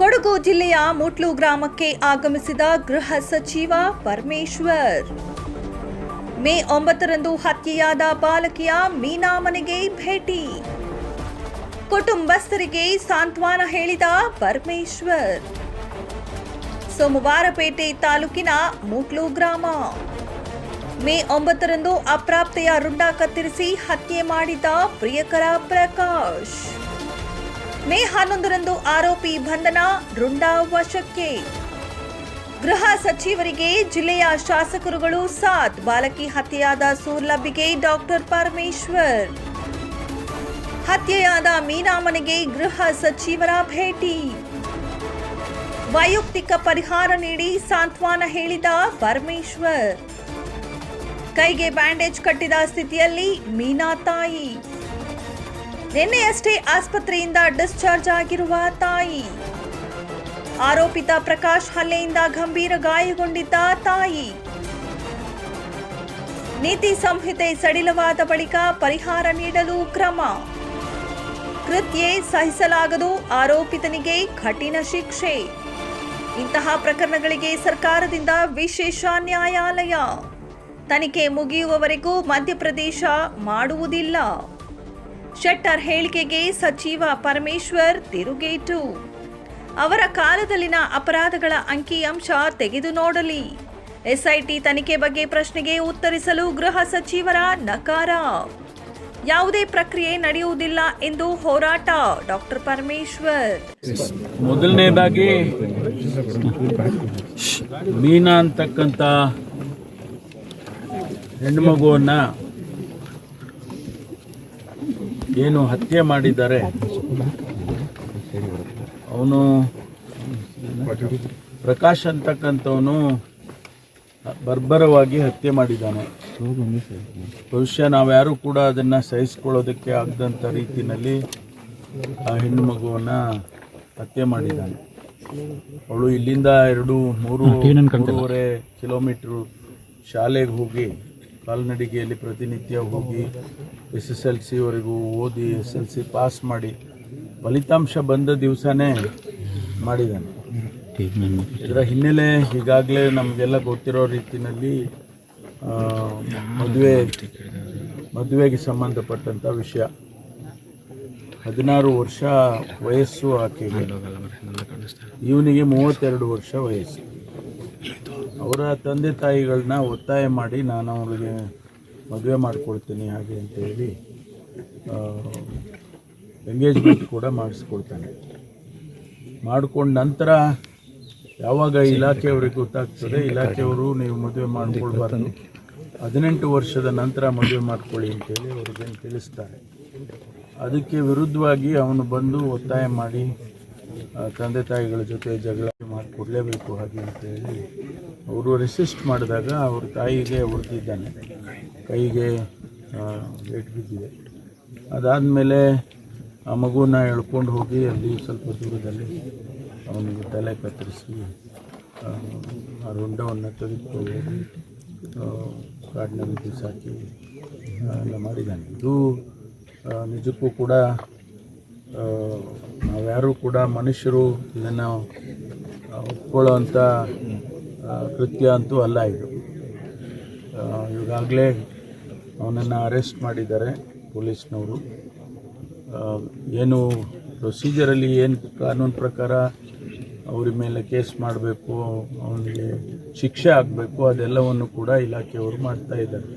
ಕೊಡಗು ಜಿಲ್ಲೆಯ ಮುಟ್ಲು ಗ್ರಾಮಕ್ಕೆ ಆಗಮಿಸಿದ ಗೃಹ ಸಚಿವ ಪರಮೇಶ್ವರ್. ಮೇ ಒಂಬತ್ತರಂದು ಹತ್ಯೆಯಾದ ಬಾಲಕಿಯ ಮೀನಾ ಮನೆಗೆ ಭೇಟಿ. ಕುಟುಂಬಸ್ಥರಿಗೆ ಸಾಂತ್ವನ ಹೇಳಿದ ಪರಮೇಶ್ವರ್. ಸೋಮವಾರಪೇಟೆ ತಾಲೂಕಿನ ಮೂಟ್ಲು ಗ್ರಾಮ. ಮೇ ಒಂಬತ್ತರಂದು ಅಪ್ರಾಪ್ತೆಯ ರುಂಡ ಕತ್ತರಿಸಿ ಹತ್ಯೆ ಮಾಡಿದ ಪ್ರಿಯಕರ ಪ್ರಕಾಶ್. ಮೇ ಹನ್ನೊಂದರಂದು ಆರೋಪಿ ಬಂಧನ ರುಂಡಾ ವಶಕ್ಕೆ ಗೃಹ ಸಚಿವರಿಗೆ ಜಿಲ್ಲೆಯ ಶಾಸಕರುಗಳು ಸಾಥ್, ಬಾಲಕಿ ಹತ್ಯೆಯಾದ ಸೂರ್ಲಬ್ಬಿಗೆ ಡಾಕ್ಟರ್ ಪರಮೇಶ್ವರ್. ಹತ್ಯೆಯಾದ ಮೀನಾಮನೆಗೆ ಗೃಹ ಸಚಿವರ ಭೇಟಿ. ವೈಯಕ್ತಿಕ ಪರಿಹಾರ ನೀಡಿ ಸಾಂತ್ವನ ಹೇಳಿದ ಪರಮೇಶ್ವರ್. ಕೈಗೆ ಬ್ಯಾಂಡೇಜ್ ಕಟ್ಟಿದ ಸ್ಥಿತಿಯಲ್ಲಿ ಮೀನಾ ತಾಯಿ. ನಿನ್ನೆಯಷ್ಟೇ ಆಸ್ಪತ್ರೆಯಿಂದ ಡಿಸ್ಚಾರ್ಜ್ ಆಗಿರುವ ತಾಯಿ. ಆರೋಪಿತ ಪ್ರಕಾಶ್ ಹಲ್ಲೆಯಿಂದ ಗಂಭೀರ ಗಾಯಗೊಂಡಿದ್ದ ತಾಯಿ. ನೀತಿ ಸಂಹಿತೆ ಸಡಿಲವಾದ ಬಳಿಕ ಪರಿಹಾರ ನೀಡಲು ಕ್ರಮ. ಕೃತ್ಯೆ ಸಹಿಸಲಾಗದು, ಆರೋಪಿತನಿಗೆ ಕಠಿಣ ಶಿಕ್ಷೆ. ಇಂತಹ ಪ್ರಕರಣಗಳಿಗೆ ಸರ್ಕಾರದಿಂದ ವಿಶೇಷ ನ್ಯಾಯಾಲಯ. ತನಿಖೆ ಮುಗಿಯುವವರೆಗೂ ಮಧ್ಯಪ್ರದೇಶ ಮಾಡುವುದಿಲ್ಲ. ಶೆಟ್ಟರ್ ಹೇಳಿಕೆಗೆ ಸಚಿವ ಪರಮೇಶ್ವರ್ ತಿರುಗೇಟು. ಅವರ ಕಾಲದಲ್ಲಿನ ಅಪರಾಧಗಳ ಅಂಕಿಅಂಶ ತೆಗೆದು ನೋಡಲಿ. ಎಸ್ಐಟಿ ತನಿಖೆ ಬಗ್ಗೆ ಪ್ರಶ್ನೆಗೆ ಉತ್ತರಿಸಲು ಗೃಹ ಸಚಿವರ ನಕಾರ. ಯಾವುದೇ ಪ್ರಕ್ರಿಯೆ ನಡೆಯುವುದಿಲ್ಲ ಎಂದು ಹೋರಾಟ ಡಾಕ್ಟರ್ ಪರಮೇಶ್ವರ್. ಮೊದಲನೇದಾಗಿ ಮೀನಾ ಅಂತಕ್ಕಂಥ ಹೆಣ್ಮಗುವನ್ನ ಏನು ಹತ್ಯೆ ಮಾಡಿದ್ದಾರೆ? ಅವನು ಪ್ರಕಾಶ್ ಅಂತಕ್ಕಂಥವನು ಬರ್ಬರವಾಗಿ ಹತ್ಯೆ ಮಾಡಿದ್ದಾನೆ. ಬಹುಶಃ ನಾವ್ಯಾರೂ ಕೂಡ ಅದನ್ನು ಸಹಿಸ್ಕೊಳ್ಳೋದಕ್ಕೆ ಆಗದಂಥ ರೀತಿಯಲ್ಲಿ ಆ ಹೆಣ್ಣು ಮಗುವನ್ನು ಹತ್ಯೆ ಮಾಡಿದ್ದಾನೆ. ಅವಳು ಇಲ್ಲಿಂದ ಎರಡು ಮೂರು ಮೂರುವರೆ ಕಿಲೋಮೀಟ್ರು ಶಾಲೆಗೆ ಹೋಗಿ ಕಾಲ್ನಡಿಗೆಯಲ್ಲಿ ಪ್ರತಿನಿತ್ಯ ಹೋಗಿ ಎಸ್ ಎಸ್ ಎಲ್ ಸಿವರೆಗೂ ಓದಿ ಎಸ್ ಎಲ್ ಸಿ ಪಾಸ್ ಮಾಡಿ ಫಲಿತಾಂಶ ಬಂದ ದಿವಸನೇ ಮಾಡಿದ್ದಾನೆ. ಇದರ ಹಿನ್ನೆಲೆ ಈಗಾಗಲೇ ನಮಗೆಲ್ಲ ಗೊತ್ತಿರೋ ರೀತಿಯಲ್ಲಿ ಮದುವೆ, ಮದುವೆಗೆ ಸಂಬಂಧಪಟ್ಟಂಥ ವಿಷಯ. ಹದಿನಾರು ವರ್ಷ ವಯಸ್ಸು ಆಕೆಗೆ. ಇವನಿಗೆ ಮೂವತ್ತೆರಡು ವರ್ಷ ವಯಸ್ಸು. ಅವರ ತಂದೆ ತಾಯಿಗಳನ್ನ ಒತ್ತಾಯ ಮಾಡಿ ನಾನು ಅವರಿಗೆ ಮದುವೆ ಮಾಡಿಕೊಡ್ತೀನಿ ಹಾಗೆ ಅಂತ ಹೇಳಿ ಎಂಗೇಜ್ಮೆಂಟ್ ಕೂಡ ಮಾಡಿಸ್ಕೊಡ್ತಾನೆ. ಮಾಡಿಕೊಂಡ ನಂತರ ಯಾವಾಗ ಇಲಾಖೆಯವ್ರಿಗೆ ಗೊತ್ತಾಗ್ತದೆ, ಇಲಾಖೆಯವರು ನೀವು ಮದುವೆ ಮಾಡಿಕೊಳ್ಬಾರ್ದು. ಹದಿನೆಂಟು ವರ್ಷದ ನಂತರ ಮದುವೆ ಮಾಡ್ಕೊಳ್ಳಿ ಅಂತೇಳಿ ಅವ್ರಿಗೆ ತಿಳಿಸ್ತಾರೆ. ಅದಕ್ಕೆ ವಿರುದ್ಧವಾಗಿ ಅವನು ಬಂದು ಒತ್ತಾಯ ಮಾಡಿ ತಂದೆ ತಾಯಿಗಳ ಜೊತೆ ಜಗಳ ಮಾಡಿಕೊಡ್ಲೇಬೇಕು ಹಾಗೆ ಅಂತೇಳಿ ಅವರು ರೆಸಿಸ್ಟ್ ಮಾಡಿದಾಗ ಅವ್ರ ತಾಯಿಗೆ ಹೊಡೆದಿದ್ದಾನೆ ಕೈಗೆ ಏಟು ಬಿದ್ದಿದೆ. ಅದಾದಮೇಲೆ ಆ ಮಗುನ ಎಳ್ಕೊಂಡು ಹೋಗಿ ಅಲ್ಲಿ ಸ್ವಲ್ಪ ದೂರದಲ್ಲಿ ಅವನಿಗೆ ತಲೆ ಕತ್ತರಿಸಿ ಆ, ರುಂಡವನ್ನು ತೆಗೆದುಕೊಂಡು ಹೋಗಿ ಕಾಡಿನಲ್ಲಿ ಬಿಸಾಕಿ ಎಲ್ಲ ಮಾಡಿದ್ದಾನೆ. ಇದು ನಿಜಕ್ಕೂ ಕೂಡ ನಾವ್ಯಾರು ಕೂಡ ಮನುಷ್ಯರು ಇದನ್ನು ಒಪ್ಕೊಳ್ಳೋವಂಥ ಆ, ಕೃತ್ಯ ಅಂತೂ ಅಲ್ಲ ಇದು. ಈಗಾಗಲೇ ಅವನನ್ನು ಅರೆಸ್ಟ್ ಮಾಡಿದ್ದಾರೆ ಪೊಲೀಸ್ನವರು. ಏನು ಪ್ರೊಸೀಜರಲ್ಲಿ ಏನು ಕಾನೂನು ಪ್ರಕಾರ ಅವ್ರ ಮೇಲೆ ಕೇಸ್ ಮಾಡಬೇಕು, ಅವನಿಗೆ ಶಿಕ್ಷೆ ಆಗಬೇಕು, ಅದೆಲ್ಲವನ್ನು ಕೂಡ ಇಲಾಖೆಯವರು ಮಾಡ್ತಾ ಇದ್ದಾರೆ.